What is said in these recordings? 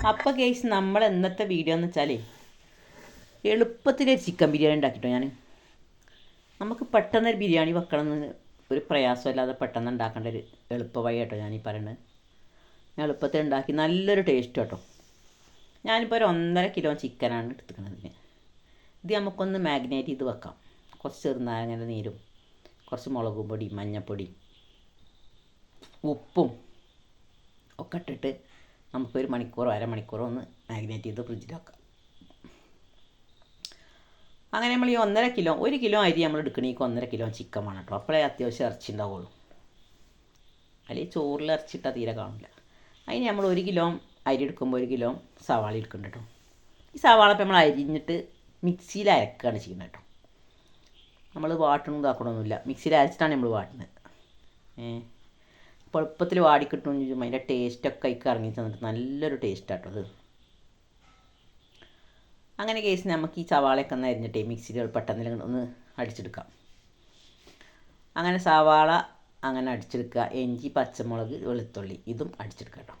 അപ്പോൾ കേസ് നമ്മൾ ഇന്നത്തെ വീഡിയോ എന്ന് വെച്ചാൽ എളുപ്പത്തിൽ ചിക്കൻ ബിരിയാണി ഉണ്ടാക്കിട്ടോ ഞാൻ നമുക്ക് പെട്ടെന്ന് ഒരു ബിരിയാണി വെക്കണം എന്ന് ഒരു പ്രയാസമില്ലാതെ പെട്ടെന്ന് ഉണ്ടാക്കേണ്ട ഒരു എളുപ്പ വഴി കേട്ടോ ഞാനീ പറയുന്നത് ഞാൻ എളുപ്പത്തിൽ ഉണ്ടാക്കി നല്ലൊരു ടേസ്റ്റ് കേട്ടോ ഞാനിപ്പോൾ ഒരു ഒന്നര കിലോ ചിക്കനാണ് എടുത്തിരിക്കുന്നത് ഇത് നമുക്കൊന്ന് മാഗ്നേറ്റ് ചെയ്ത് വെക്കാം. കുറച്ച് ചെറുനാരങ്ങന്റെ നീരും കുറച്ച് മുളകും പൊടി മഞ്ഞൾപ്പൊടി ഉപ്പും ഒക്കെ ഇട്ടിട്ട് നമുക്കൊരു മണിക്കൂറോ അരമണിക്കൂറോ ഒന്ന് മാഗ്നേറ്റ് ചെയ്ത് ഫ്രിഡ്ജിൽ വെക്കാം. അങ്ങനെ നമ്മൾ ഈ ഒന്നര കിലോ ഒരു കിലോ അരി നമ്മൾ എടുക്കണമെങ്കിൽ ഒന്നര കിലോ ചിക്കൻ വേണം കേട്ടോ അപ്പോഴേ അത്യാവശ്യം ഇറച്ചി ഉണ്ടാവുള്ളൂ. അല്ലെങ്കിൽ ചോറിൽ ഇറച്ചിട്ടാൽ തീരെ കാണില്ല അതിന് നമ്മൾ ഒരു കിലോ അരി എടുക്കുമ്പോൾ ഒരു കിലോ സവാള എടുക്കുന്നുണ്ട് കേട്ടോ ഈ സവാള ഇപ്പം നമ്മൾ അരിഞ്ഞിട്ട് മിക്സിയിൽ അരക്കുകയാണ് ചെയ്യുന്നത് കേട്ടോ നമ്മൾ വാട്ടണം ഇതാക്കണമൊന്നുമില്ല മിക്സിയിൽ അരച്ചിട്ടാണ് നമ്മൾ വാട്ടുന്നത്. ഏഹ് അപ്പോൾ എളുപ്പത്തിൽ വാടിക്കിട്ടും ചെയ്യും അതിന്റെ ടേസ്റ്റൊക്കെ അതിക്ക് ഇറങ്ങി തന്നിട്ട് നല്ലൊരു ടേസ്റ്റാട്ടോ അത്. അങ്ങനെ കേസ് നമുക്ക് ഈ സവാളയൊക്കെ ഒന്ന് അരിഞ്ഞിട്ടേ മിക്സിയിൽ പെട്ടെന്ന് ഒന്ന് അടിച്ചെടുക്കാം. അങ്ങനെ സവാള അങ്ങനെ അടിച്ചെടുക്കുക. ഇഞ്ചി പച്ചമുളക് വെളുത്തുള്ളി ഇതും അടിച്ചെടുക്കാം കേട്ടോ.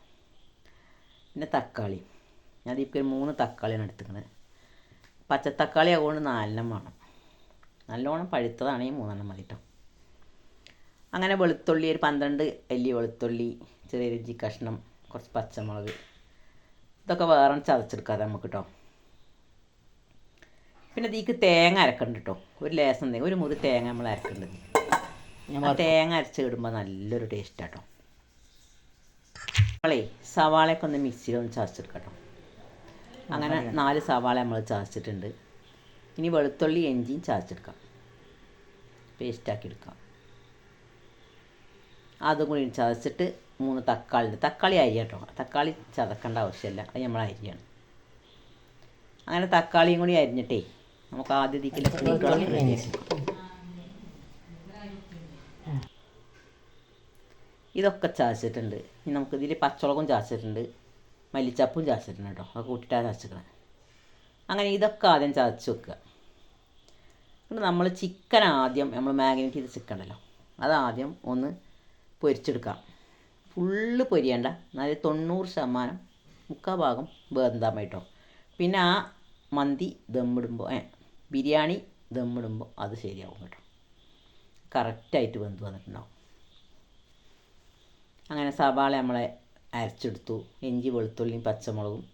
പിന്നെ തക്കാളി. ഞാൻ ഇപ്പോൾ മൂന്ന് തക്കാളിയാണ് എടുത്തിരിക്കുന്നത്. പച്ചത്തക്കാളി അതുകൊണ്ട് നാലെണ്ണം വേണം. നല്ലോണം പഴുത്തതാണെങ്കിൽ മൂന്നെണ്ണം മതി കേട്ടോ. അങ്ങനെ വെളുത്തുള്ളി ഒരു പന്ത്രണ്ട് അല്ലി വെളുത്തുള്ളി ചെറിയ രുചി കഷ്ണം കുറച്ച് പച്ചമുളക്. ഇതൊക്കെ വേറെ ചതച്ചെടുക്കാതെ നമുക്ക് കേട്ടോ പിന്നെ ഇതിക്ക് തേങ്ങ അരക്കണ്ട് കേട്ടോ ഒരു ലേസം തേങ്ങ ഒരു മുറി തേങ്ങ നമ്മൾ അരക്കേണ്ടത് തേങ്ങ അരച്ച് ഇടുമ്പോൾ നല്ലൊരു ടേസ്റ്റ് കേട്ടോ നമ്മളേ സവാളയൊക്കെ ഒന്ന് മിക്സിയിൽ ഒന്ന് ചതച്ചെടുക്കാം അങ്ങനെ നാല് സവാള നമ്മൾ ചതച്ചിട്ടുണ്ട്. ഇനി വെളുത്തുള്ളി ഇഞ്ചിയും ചതച്ചെടുക്കാം. പേസ്റ്റാക്കി എടുക്കാം. അതും കൂടി ചതച്ചിട്ട് മൂന്ന് തക്കാളി തക്കാളി അരി കേട്ടോ. തക്കാളി ചതക്കേണ്ട ആവശ്യമില്ല. അത് നമ്മൾ അരിയാണ്. അങ്ങനെ തക്കാളിയും കൂടി അരിഞ്ഞിട്ടേ നമുക്ക് ആദ്യം ഇതിക്കില്ല ഇതൊക്കെ ചതച്ചിട്ടുണ്ട്. ഇനി നമുക്ക് ഇതിൽ പച്ചമുളകും ചതച്ചിട്ടുണ്ട്. മല്ലിച്ചപ്പും ചതച്ചിട്ടുണ്ട് കേട്ടോ. അത് കൂട്ടിയിട്ടാണ് ചതച്ചിരിക്കുന്നത് അങ്ങനെ ഇതൊക്കെ ആദ്യം ചതച്ച് വെക്കുക. എന്നിട്ട് നമ്മൾ ചിക്കൻ ആദ്യം നമ്മൾ മാഗ്നേറ്റ് ചെയ്ത് ചിക്കൻ ഉണ്ടല്ലോ അതാദ്യം ഒന്ന് പൊരിച്ചെടുക്കാം. ഫുള്ള് പൊരിയണ്ട. എന്നാൽ തൊണ്ണൂറ് ശതമാനം മുക്കാൽ ഭാഗം വേന്താൻ കേട്ടോ പിന്നെ ആ മന്തി ദമ്മിടുമ്പോൾ ഏ ബിരിയാണി ദമ്മിടുമ്പോൾ അത് ശരിയാവും കേട്ടോ. കറക്റ്റായിട്ട് വെന്ത് വന്നിട്ടുണ്ടാവും. അങ്ങനെ സവാള നമ്മളെ അരച്ചെടുത്തു. ഇഞ്ചി വെളുത്തുള്ളിയും പച്ചമുളകും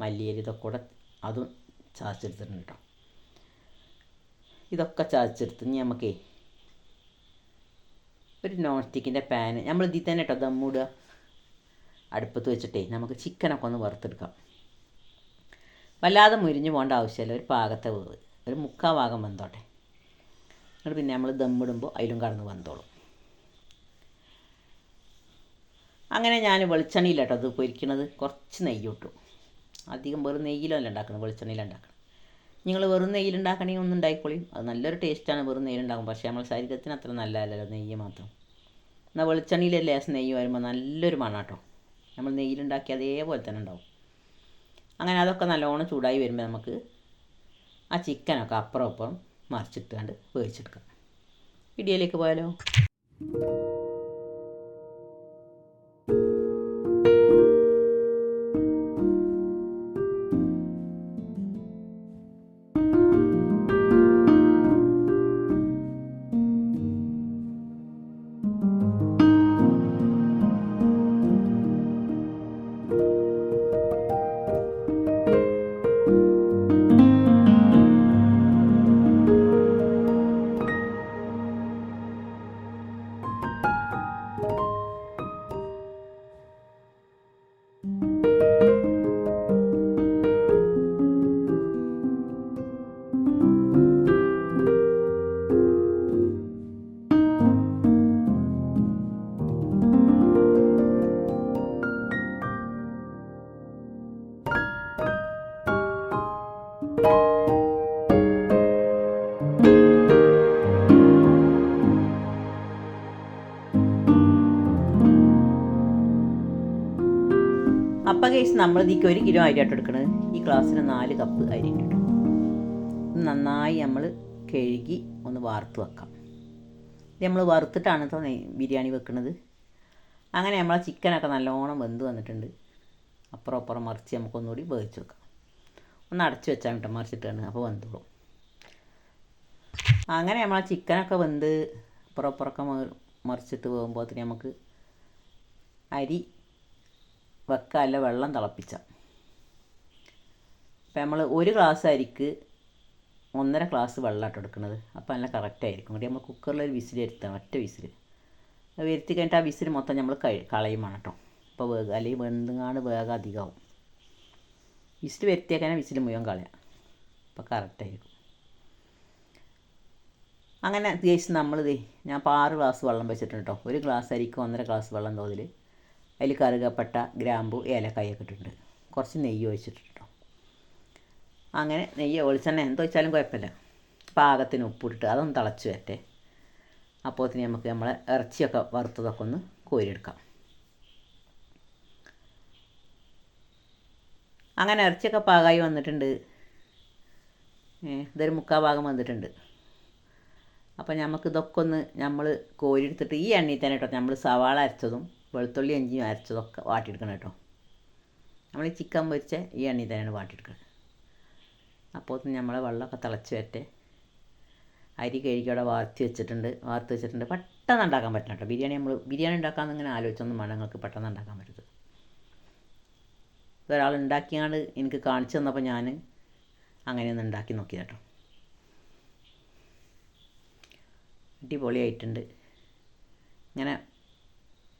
മല്ലിയരി ഇതൊക്കെ കൂടെ അതും ചതച്ചെടുത്തിട്ടുണ്ട് കേട്ടോ. ഇതൊക്കെ ചതച്ചെടുത്ത് ഇനി നമുക്കേ ഒരു നോൺ സ്റ്റിക്കിന്റെ പാന് നമ്മൾ ഇതിൽ തന്നെ കേട്ടോ ദമ്മിടുക അടുപ്പത്ത് വെച്ചിട്ടേ നമുക്ക് ചിക്കനൊക്കെ ഒന്ന് വറുത്തെടുക്കാം. വല്ലാതെ മുരിഞ്ഞു പോകേണ്ട ആവശ്യമില്ല. ഒരു പാകത്തെ വേവ്. ഒരു മുക്കാൽ ഭാഗം വെന്തോട്ടെ. എന്നിട്ട് പിന്നെ നമ്മൾ ദമ്മിടുമ്പോൾ അതിലും കടന്ന് വന്നോളും അങ്ങനെ ഞാൻ വെളിച്ചെണ്ണയില്ല അത് പൊരിക്കണത്. കുറച്ച് നെയ്യ് ഇട്ടു. അധികം വെറും നെയ്യിലല്ല ഉണ്ടാക്കുന്നത്. വെളിച്ചെണ്ണയിലാണ് ഉണ്ടാക്കണം നിങ്ങൾ വെറും നെയ്യിലുണ്ടാക്കണമെങ്കിൽ ഒന്നും ഉണ്ടാക്കിക്കോളി അത് നല്ലൊരു ടേസ്റ്റാണ് വെറും നെയ്യിലുണ്ടാക്കും പക്ഷേ നമ്മുടെ ശരീരത്തിന് അത്ര നല്ലതല്ലല്ലോ നെയ്യ് മാത്രം. എന്നാൽ വെളിച്ചെണ്ണയിൽ ലേശം നെയ്യ് വരുമ്പോൾ നല്ലൊരു മണാട്ടോ നമ്മൾ നെയ്യിലുണ്ടാക്കി അതേപോലെ തന്നെ ഉണ്ടാവും. അങ്ങനെ അതൊക്കെ നല്ലോണം ചൂടായി വരുമ്പോൾ നമുക്ക് ആ ചിക്കനൊക്കെ അപ്പുറം അപ്പുറം മറിച്ചിട്ടാണ്ട് വേവിച്ചെടുക്കാം. ഇടിയിലേക്ക് പോയാലോ? അപ്പം കേസ് നമ്മൾ ഇതിക്ക് ഒരു കിലോ അരി ആയിട്ട് ഈ ഗ്ലാസ്സിന് നാല് കപ്പ് അരി നന്നായി നമ്മൾ കഴുകി ഒന്ന് വാർത്ത് വെക്കാം. ഇത് നമ്മൾ വറുത്തിട്ടാണ് ട്ടോ ബിരിയാണി വെക്കുന്നത് അങ്ങനെ നമ്മളെ ചിക്കനൊക്കെ നല്ലോണം വെന്ത് വന്നിട്ടുണ്ട്. അപ്പുറം അപ്പുറം മറിച്ച് നമുക്കൊന്നുകൂടി വേവിച്ച് വെക്കാം. ഒന്ന് അടച്ച് വെച്ചാൽ കേട്ടോ മറിച്ചിട്ടാണ്. അപ്പോൾ വെന്തോളും. അങ്ങനെ നമ്മളെ ചിക്കനൊക്കെ വെന്ത് അപ്പുറം അപ്പുറമൊക്കെ മറിച്ചിട്ട് പോകുമ്പോഴത്തേന് നമുക്ക് അരി വെക്കാല്ല വെള്ളം തിളപ്പിച്ച. അപ്പം നമ്മൾ ഒരു ഗ്ലാസ് അരിക്ക് ഒന്നര ഗ്ലാസ് വെള്ളമായിട്ട് എടുക്കുന്നത് അപ്പോൾ നല്ല കറക്റ്റായിരിക്കും കൂടി നമ്മൾ കുക്കറിൽ ഒരു വിസിൽ വരുത്താം ഒറ്റ വിസിൽ വരുത്തി കഴിഞ്ഞിട്ട് ആ വിസിൽ മൊത്തം നമ്മൾ കളയും വേണം കേട്ടോ അപ്പോൾ വേഗ അല്ലെങ്കിൽ വെന്തുങ്ങാണ് വേഗം അധികമാവും വിസിൽ വരുത്തിയേക്കാനെ വിസിൽ മുഴുവൻ കളയാം. അപ്പോൾ കറക്റ്റായിരിക്കും അങ്ങനെ ഉദ്ദേശിച്ച് നമ്മളിത് ഞാൻ ഇപ്പോൾ ആറ് ഗ്ലാസ് വെള്ളം വെച്ചിട്ടുണ്ട് കേട്ടോ ഒരു ഗ്ലാസ് അരിക്കും ഒന്നര ഗ്ലാസ് വെള്ളം തോതിൽ അതിൽ കറുകപ്പട്ട ഗ്രാമ്പു ഏലക്കായൊക്കെ ഇട്ടിട്ടുണ്ട്. കുറച്ച് നെയ്യ് ഒഴിച്ചിട്ടുണ്ട് അങ്ങനെ നെയ്യ് ഒളിച്ചെണ്ണ എന്ത് വെച്ചാലും കുഴപ്പമില്ല. പാകത്തിന് ഉപ്പിട്ടിട്ട് അതൊന്ന് തിളച്ച് വരട്ടെ. അപ്പോഴത്തേന് നമുക്ക് നമ്മളെ ഇറച്ചിയൊക്കെ വറുത്തതൊക്കെ ഒന്ന് കോരിയെടുക്കാം. അങ്ങനെ ഇറച്ചിയൊക്കെ പാകമായി വന്നിട്ടുണ്ട്. ഇതൊരു മുക്കാൽ ഭാഗം വന്നിട്ടുണ്ട്. അപ്പോൾ നമുക്ക് ഇതൊക്കെ ഒന്ന് നമ്മൾ കോരിയെടുത്തിട്ട് ഈ എണ്ണയിൽ തന്നെ കേട്ടോ നമ്മൾ സവാള അരച്ചതും വെളുത്തുള്ളി അഞ്ചിയും അരച്ചതൊക്കെ വാട്ടിയെടുക്കണം കേട്ടോ. നമ്മൾ ഈ ചിക്കൻ പൊരിച്ച ഈ എണ്ണയിൽ തന്നെയാണ് വാട്ടിയെടുക്കുന്നത് അപ്പോൾ നമ്മൾ വെള്ളമൊക്കെ തിളച്ച് വരട്ടെ. അരി കഴുകി അവിടെ വാർത്തി വെച്ചിട്ടുണ്ട്. വാർത്തി വെച്ചിട്ടുണ്ട്. പെട്ടെന്ന് ഉണ്ടാക്കാൻ പറ്റണം കേട്ടോ. ബിരിയാണി നമ്മൾ ബിരിയാണി ഉണ്ടാക്കാമെന്ന് ഇങ്ങനെ ആലോചിച്ചൊന്നും വേണം നിങ്ങൾക്ക് പെട്ടെന്ന് ഉണ്ടാക്കാൻ പറ്റരുത്. ഒരാൾ ഉണ്ടാക്കിയാണ്ട് എനിക്ക് കാണിച്ചു തന്നപ്പോൾ ഞാൻ അങ്ങനെ ഒന്ന് ഉണ്ടാക്കി നോക്കി കേട്ടോ. അടിപൊളിയായിട്ടുണ്ട്. ഇങ്ങനെ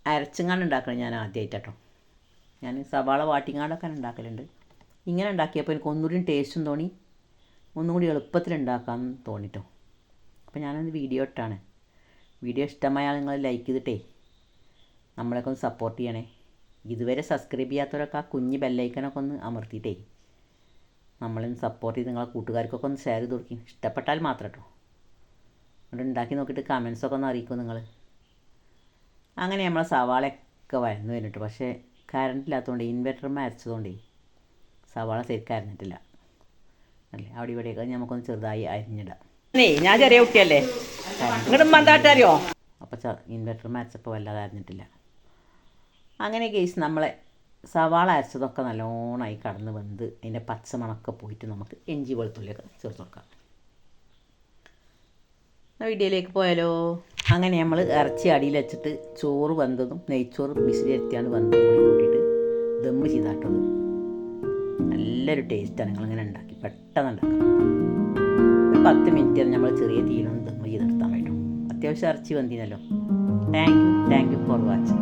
അരച്ചങ്ങാണ്ട് ഉണ്ടാക്കണം ഞാൻ ആദ്യമായിട്ട് കേട്ടോ ഞാൻ സവാള വാട്ടിങ്ങാണ്ടൊക്കെ ഉണ്ടാക്കലുണ്ട്. ഇങ്ങനെ ഉണ്ടാക്കിയപ്പോൾ എനിക്ക് ഒന്നുകൂടി ടേസ്റ്റും തോന്നി. ഒന്നും കൂടി എളുപ്പത്തിൽ ഉണ്ടാക്കാമെന്ന് തോന്നിട്ടോ. അപ്പോൾ ഞാനത് വീഡിയോ ഇട്ടാണ്. വീഡിയോ ഇഷ്ടമായാൽ നിങ്ങൾ ലൈക്ക് ചെയ്തിട്ടേ നമ്മളൊക്കെ ഒന്ന് സപ്പോർട്ട് ചെയ്യണേ. ഇതുവരെ സബ്സ്ക്രൈബ് ചെയ്യാത്തവരൊക്കെ ആ കുഞ്ഞ് ബെല്ലൈക്കനൊക്കെ ഒന്ന് അമർത്തിയിട്ടേ. നമ്മളൊന്ന് സപ്പോർട്ട് ചെയ്ത് നിങ്ങളെ കൂട്ടുകാർക്കൊക്കെ ഒന്ന് ഷെയർ ചെയ്ത് കൊടുക്കും. ഇഷ്ടപ്പെട്ടാൽ മാത്രം കേട്ടോ ഉണ്ടാക്കി നോക്കിയിട്ട് കമൻസൊക്കെ ഒന്ന് അറിയിക്കും നിങ്ങൾ അങ്ങനെ നമ്മളെ സവാളയൊക്കെ വഴന്നു വരുന്നുണ്ട് പക്ഷേ കറണ്ട് ഇല്ലാത്തതുകൊണ്ട് ഇൻവെർട്ടർമ അരച്ചതുകൊണ്ടേ സവാള ശരിക്കും അരിഞ്ഞിട്ടില്ല. അല്ലേ? അവിടെ ഇവിടെയൊക്കെ നമുക്കൊന്ന് ചെറുതായി അരിഞ്ഞിടാം. ഞാൻ ചെറിയ കുട്ടിയല്ലേ? ഇങ്ങോട്ട് മന്താട്ടറിയോ അപ്പോൾ ഇൻവെർട്ടർമ അരച്ചപ്പോൾ വല്ലാതെ അരിഞ്ഞിട്ടില്ല. അങ്ങനെ കേസ് നമ്മളെ സവാള അരച്ചതൊക്കെ നല്ലോണമായി കടന്ന് വെന്ത് അതിന്റെ പച്ചമണമൊക്കെ പോയിട്ട് നമുക്ക് എഞ്ചി വെളുത്തുള്ളിയൊക്കെ ചേർത്ത് കൊടുക്കാം. വീഡിയോയിലേക്ക് പോയാലോ? അങ്ങനെ നമ്മൾ ഇറച്ചി അടിയിൽ വെച്ചിട്ട് ചോറ് വെന്തതും നെയ്ച്ചോറ് വിസിലെത്തിയാണ് വെന്തതും കൂടി കൂട്ടിയിട്ട് ദമ്മ് ചെയ്താട്ടത് നല്ലൊരു ടേസ്റ്റാണ് നിങ്ങളിങ്ങനെ ഉണ്ടാക്കി. പെട്ടെന്ന് ഉണ്ടാക്കാം. പത്ത് മിനിറ്റ് നമ്മൾ ചെറിയ തീയിലൊന്ന് ദമ്മ് ചെയ്തെടുത്താൽ പറ്റും അത്യാവശ്യം ഇറച്ചി വെന്തിനല്ലോ. Thank you thank you for watching